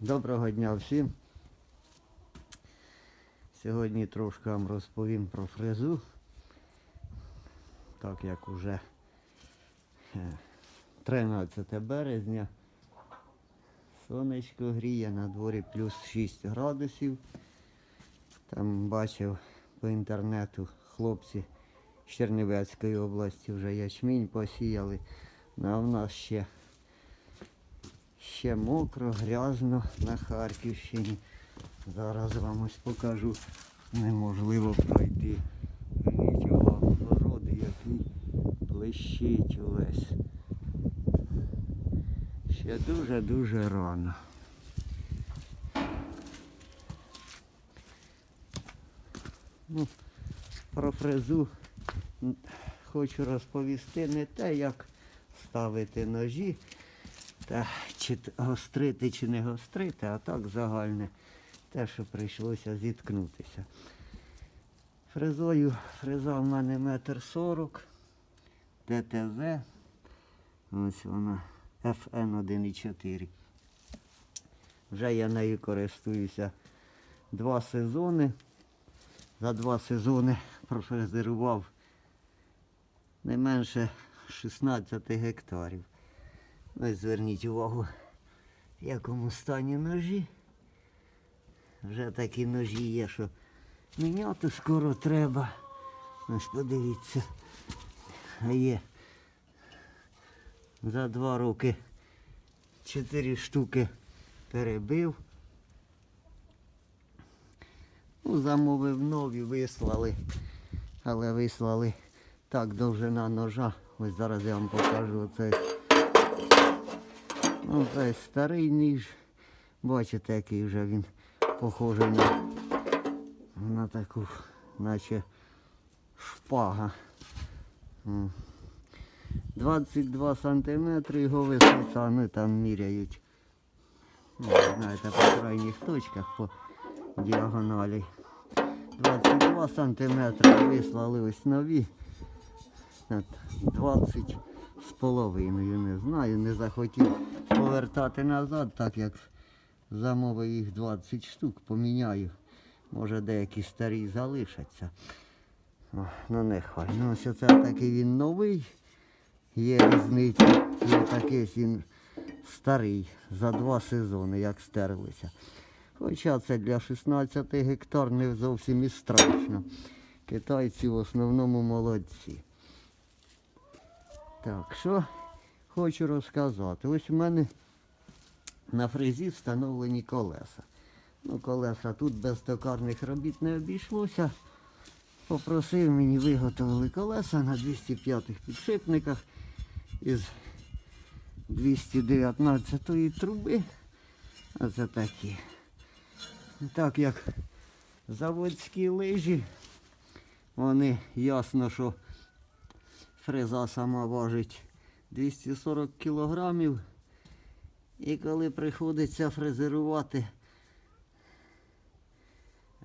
Доброго дня всім. Сьогодні трошки вам розповім про фрезу. Так як уже е, 13 березня. Сонечко гріє, на дворі плюс 6 градусів. Там бачив по інтернету хлопці з Чернівецької області вже ячмінь посіяли. Ну, А в нас ще Ще мокро, грязно на Харківщині. Зараз вам ось покажу. Неможливо пройти. Його городи, який блищить увесь. Ще дуже-дуже рано. Ну, про фрезу хочу розповісти не те, як ставити ножі, та чи гострити, чи не гострити, а так загальне те, що прийшлося зіткнутися. Фрезою фреза в мене метр сорок, ДТЗ. Ось вона FN 1.4. Вже я нею користуюся два сезони. За два сезони профрезерував не менше 16 гектарів. Ось зверніть увагу, в якому стані ножі. Вже такі ножі є, що міняти скоро треба. Ось подивіться. А є за два роки чотири штуки перебив. Ну, замовив нові, вислали. Але вислали так довжина ножа. Ось зараз я вам покажу оцей. Ну, це старий ніж. Бачите, який вже він похожий на, на таку, наче шпага. 22 сантиметри його висота, ну там міряють. Ну, знаєте, по крайніх точках по діагоналі. 22 сантиметри вислали ось нові. 20 з половиною, не знаю, не захотів повертати назад, так як замовив їх 20 штук, поміняю. Може деякі старі залишаться. О, ну нехай. Ну ось оце такий він новий. Є різниця. І такий він старий за два сезони, як стерлися. Хоча це для 16 гектар не зовсім і страшно. Китайці в основному молодці. Так, що хочу розказати. Ось у мене на фрезі встановлені колеса. Ну, колеса тут без токарних робіт не обійшлося. Попросив мені виготовили колеса на 205-х підшипниках із 219 труби. Оце такі. Так як заводські лижі, вони ясно, що фреза сама важить 240 кілограмів. І коли приходиться фрезерувати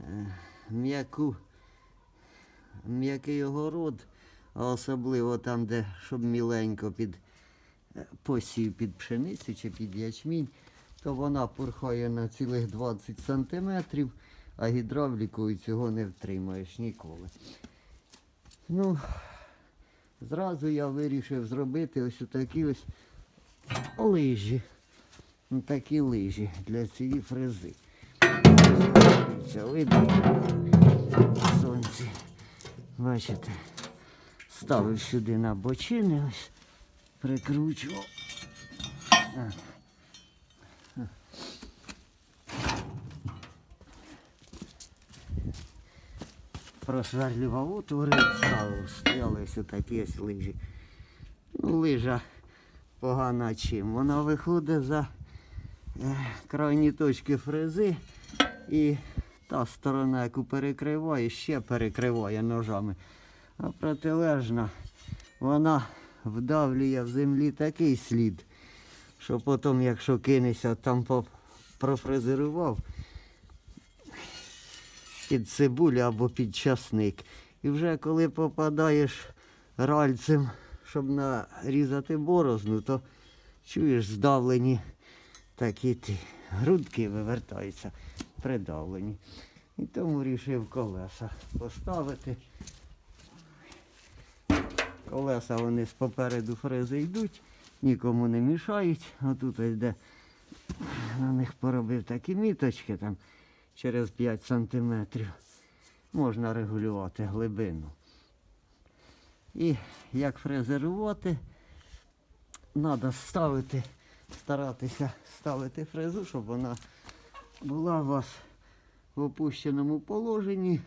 е, м'яку, м'який огород, а особливо там, де щоб міленько під е, посів під пшеницю чи під ячмінь, то вона пурхає на цілих 20 сантиметрів, а гідравлікою цього не втримаєш ніколи. Ну, зразу я вирішив зробити ось такі ось лижі. Такі лижі для цієї фрези. Це видно сонце. Бачите, ставив сюди на бочини, ось прикручував. Просверлював отвори, ставив, стояли ось такі ось лижі. Ну, лижа погана чим. Вона виходить за е, крайні точки фрези і та сторона, яку перекриває, ще перекриває ножами. А протилежна, вона вдавлює в землі такий слід, що потім, якщо кинешся, там профрезерував під цибулю або під часник. І вже коли попадаєш ральцем, щоб нарізати борозну, то чуєш здавлені такі ті грудки вивертаються придавлені. І тому вирішив колеса поставити. Колеса вони з попереду фрези йдуть, нікому не мішають. А тут ось де на них поробив такі міточки там через 5 сантиметрів. Можна регулювати глибину. І як фрезерувати, треба ставити, старатися ставити фрезу, щоб вона була у вас в опущеному положенні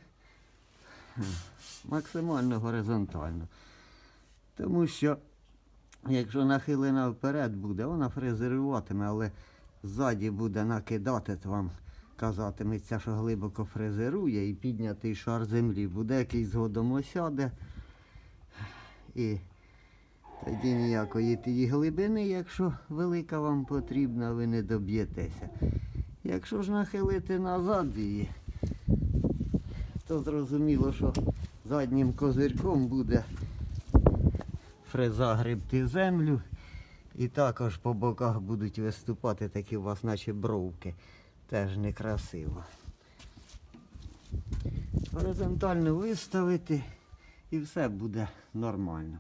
максимально горизонтально. Тому що якщо нахилена вперед буде, вона фрезеруватиме, але ззаді буде накидати, вам казатиметься, що глибоко фрезерує і піднятий шар землі буде якийсь згодом осяде. І тоді ніякої тієї глибини, якщо велика вам потрібна, ви не доб'єтеся. Якщо ж нахилити назад її, то зрозуміло, що заднім козирком буде фреза гребти землю. І також по боках будуть виступати такі у вас наче бровки. Теж некрасиво. Горизонтально виставити і все буде нормально.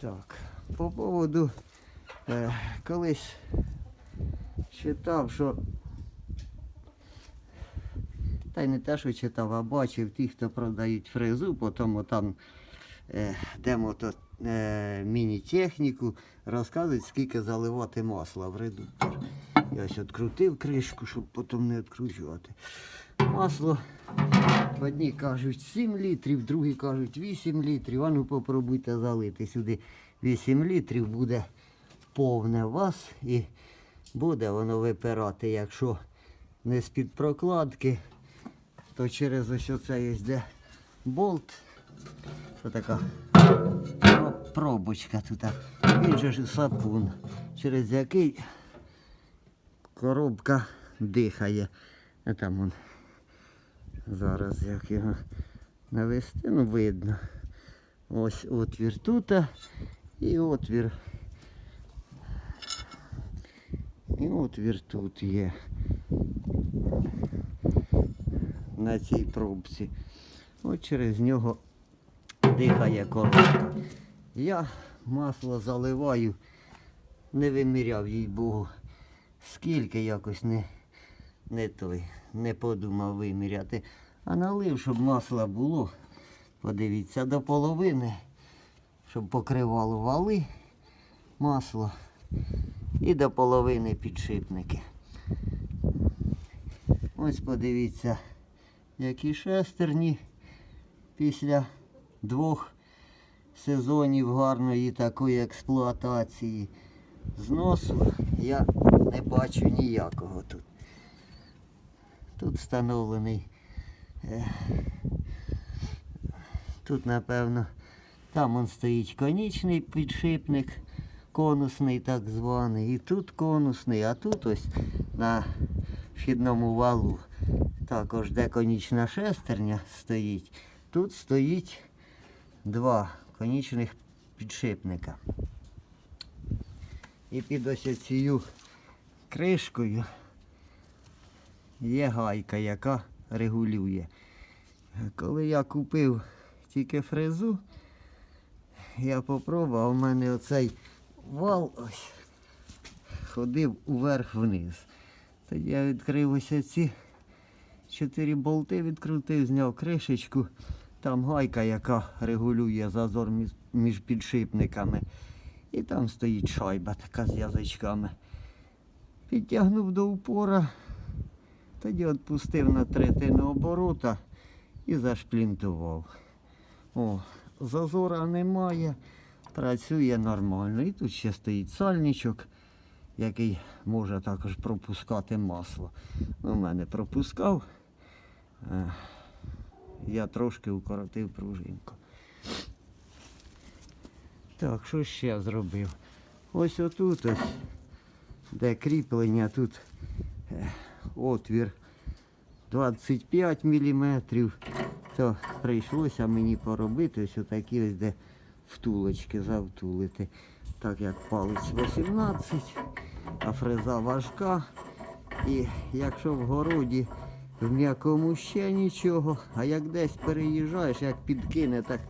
Так, по поводу е, колись читав, що та й не те, що читав, а бачив ті, хто продають фрезу, потім там е, де мото е, міні-техніку, розказують, скільки заливати масла в редуктор. Я ось відкрутив кришку, щоб потім не відкручувати. Масло одні кажуть 7 літрів, другі кажуть 8 літрів. А ну попробуйте залити сюди 8 літрів, буде повне вас і буде воно випирати, якщо не з-під прокладки, то через ось оце є де болт. Це така пробочка тут. Він же ж сапун, через який коробка дихає. А там он зараз як його навести, ну видно. Ось отвір тут і отвір. І отвір тут є. На цій пробці. От через нього дихає коробка. Я масло заливаю, не виміряв їй Богу. Скільки якось не, не той, не подумав виміряти. А налив, щоб масла було. Подивіться, до половини, щоб покривало вали масло. І до половини підшипники. Ось подивіться, які шестерні після двох сезонів гарної такої експлуатації. Зносу я не бачу ніякого тут. Тут встановлений. е, Тут, напевно, там он стоїть конічний підшипник, конусний так званий. І тут конусний, а тут ось на вхідному валу також де конічна шестерня стоїть. Тут стоїть два конічних підшипника. І під ось цією кришкою є гайка, яка регулює. Коли я купив тільки фрезу, я попробував, у мене оцей вал ось ходив уверх-вниз. Тоді я відкрив ось ці чотири болти, відкрутив, зняв кришечку. Там гайка, яка регулює зазор між, підшипниками. І там стоїть шайба така з язичками. Підтягнув до упора, тоді відпустив на третину оборота і зашплінтував. О, зазора немає, працює нормально. І тут ще стоїть сальничок, який може також пропускати масло. У мене пропускав. Е, Я трошки укоротив пружинку. Так, що ще зробив? Ось отут ось, де кріплення, тут отвір 25 мм. То прийшлося мені поробити ось отакі ось де втулочки завтулити. Так як палець 18, а фреза важка. І якщо в городі в м'якому ще нічого, а як десь переїжджаєш, як підкине, так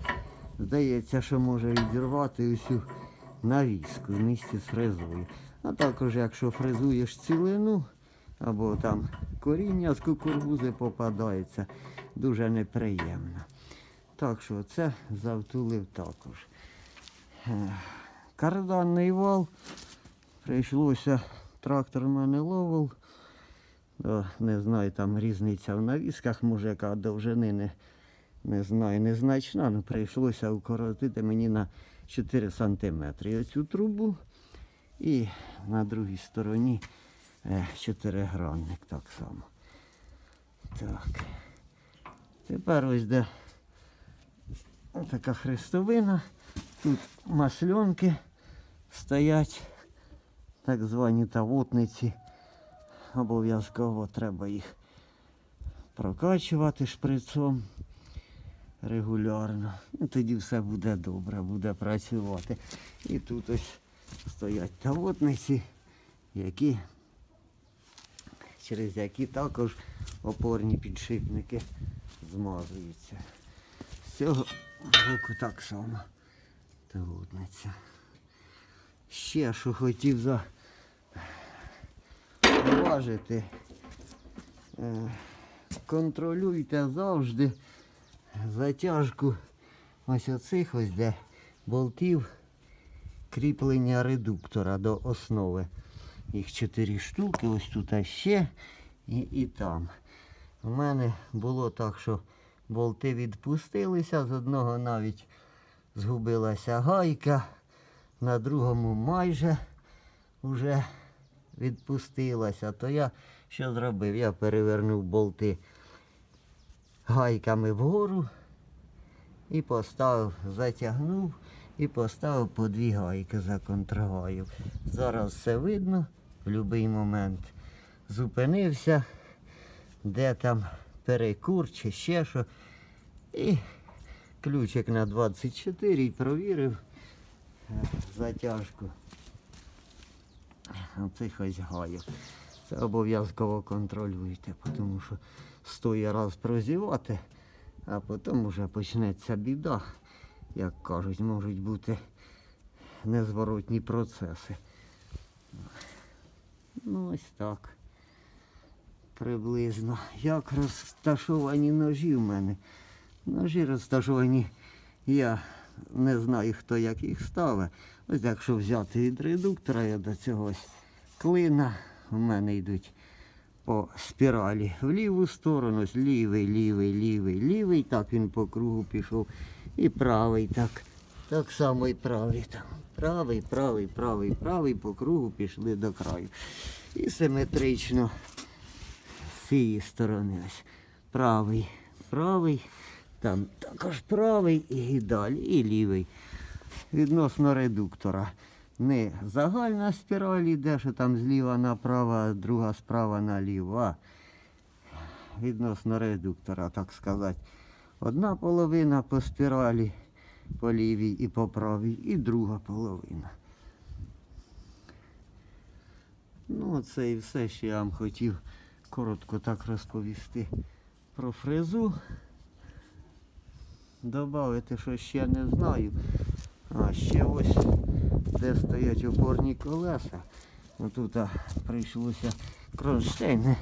здається, що може відірвати усю навіску в місті з фрезою. А також, якщо фрезуєш цілину, або там коріння з кукурудзи попадається, дуже неприємно. Так що це завтулив також. Е, Карданний вал. Прийшлося трактор в мене ловив. Не знаю, там різниця в навісках, може яка довжини не, не знаю, незначна, але прийшлося укоротити мені на 4 см. Оцю трубу і на другій стороні е, чотиригранник так само. Так. Тепер ось де така хрестовина. Тут масльонки стоять, так звані тавотниці. Обов'язково треба їх прокачувати шприцом регулярно. Ну, тоді все буде добре, буде працювати. І тут ось стоять тавотниці, які, через які також опорні підшипники змазуються. З цього боку так само тавотниця. Ще що хотів за уважити. Е, Контролюйте завжди затяжку ось оцих ось де болтів кріплення редуктора до основи. Їх чотири штуки, ось тут а ще і, і там. У мене було так, що болти відпустилися, з одного навіть згубилася гайка, на другому майже вже відпустилася. То я що зробив? Я перевернув болти гайками вгору і поставив, затягнув і поставив по дві гайки за контрагаю. Зараз все видно в будь-який момент. Зупинився, де там перекур чи ще що. І ключик на 24 і провірив е, затяжку оцих ось гаїв. Це обов'язково контролюйте, тому що стоїть раз прозівати, а потім вже почнеться біда. Як кажуть, можуть бути незворотні процеси. Ну ось так. Приблизно. Як розташовані ножі в мене. Ножі розташовані, я не знаю, хто як їх ставить. Ось якщо взяти від редуктора, я до цьогось клина, у мене йдуть по спіралі в ліву сторону, лівий, лівий, лівий, лівий, так він по кругу пішов. І правий так. Так само і правий там. Правий, правий, правий, правий по кругу пішли до краю. І симетрично з цієї сторони ось. Правий, правий, там також правий і далі, і лівий. Відносно редуктора. Не загальна спіраль іде, що там зліва направо, а друга справа наліво. Відносно редуктора, так сказати. Одна половина по спіралі по лівій і по правій, і друга половина. Ну, це і все, що я вам хотів коротко так розповісти про фрезу. Добавити, що ще не знаю. А ще ось де стоять опорні колеса. Ну, Тут прийшлося кронштейни,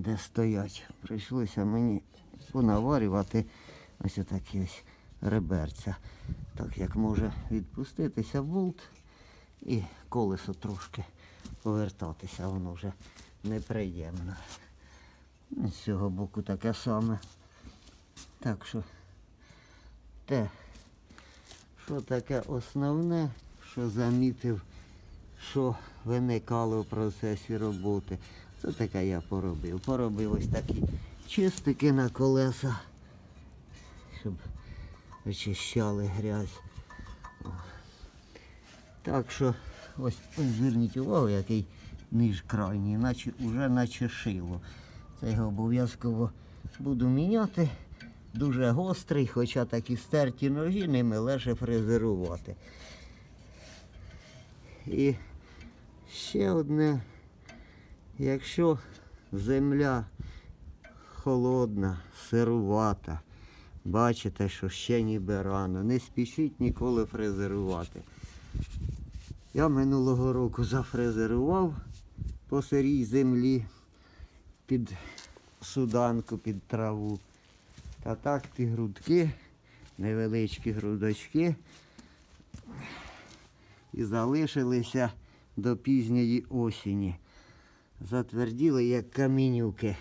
де стоять. Прийшлося мені понаварювати ось такі ось реберця. Так як може відпуститися болт і колесо трошки повертатися, воно вже неприємно. З цього боку таке саме. Так що те, що таке основне, що замітив, що виникало в процесі роботи. Це таке я поробив. Поробив ось такі чистики на колеса, щоб очищали грязь. Так що ось ось зверніть увагу, який ніж крайній, наче вже наче шило. Це його обов'язково буду міняти. Дуже гострий, хоча такі стерті ножі ними легше фрезерувати. І Ще одне, якщо земля холодна, сирувата, бачите, що ще ніби рано, не спішіть ніколи фрезерувати. Я минулого року зафрезерував по сирій землі під суданку, під траву. Та так ті грудки, невеличкі грудочки, і залишилися до пізньої осені. Затверділи, як камінюки.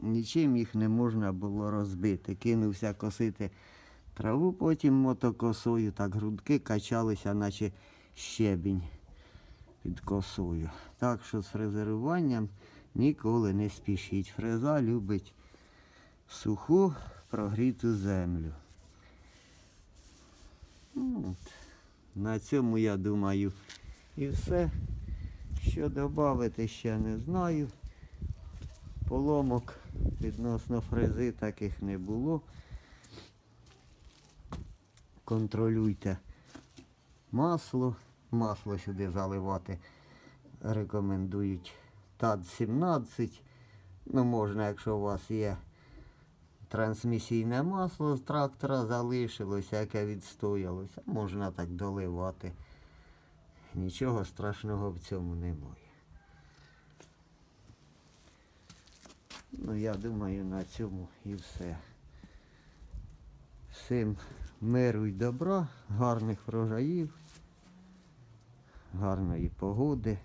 Нічим їх не можна було розбити. Кинувся косити траву, потім мотокосою, так грудки качалися, наче щебінь під косою. Так що з фрезеруванням ніколи не спішіть. Фреза любить суху прогріту землю. Ну, От. На цьому я думаю і все. Що додати ще не знаю. Поломок відносно фрези таких не було. Контролюйте масло. Масло сюди заливати рекомендують ТАД 17. Ну, можна, якщо у вас є трансмісійне масло з трактора залишилося, яке відстоялося, можна так доливати. Нічого страшного в цьому немає. Ну, я думаю, на цьому і все. Всім миру й добра, гарних врожаїв, гарної погоди.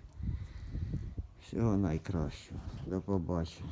Всього найкращого. До побачення.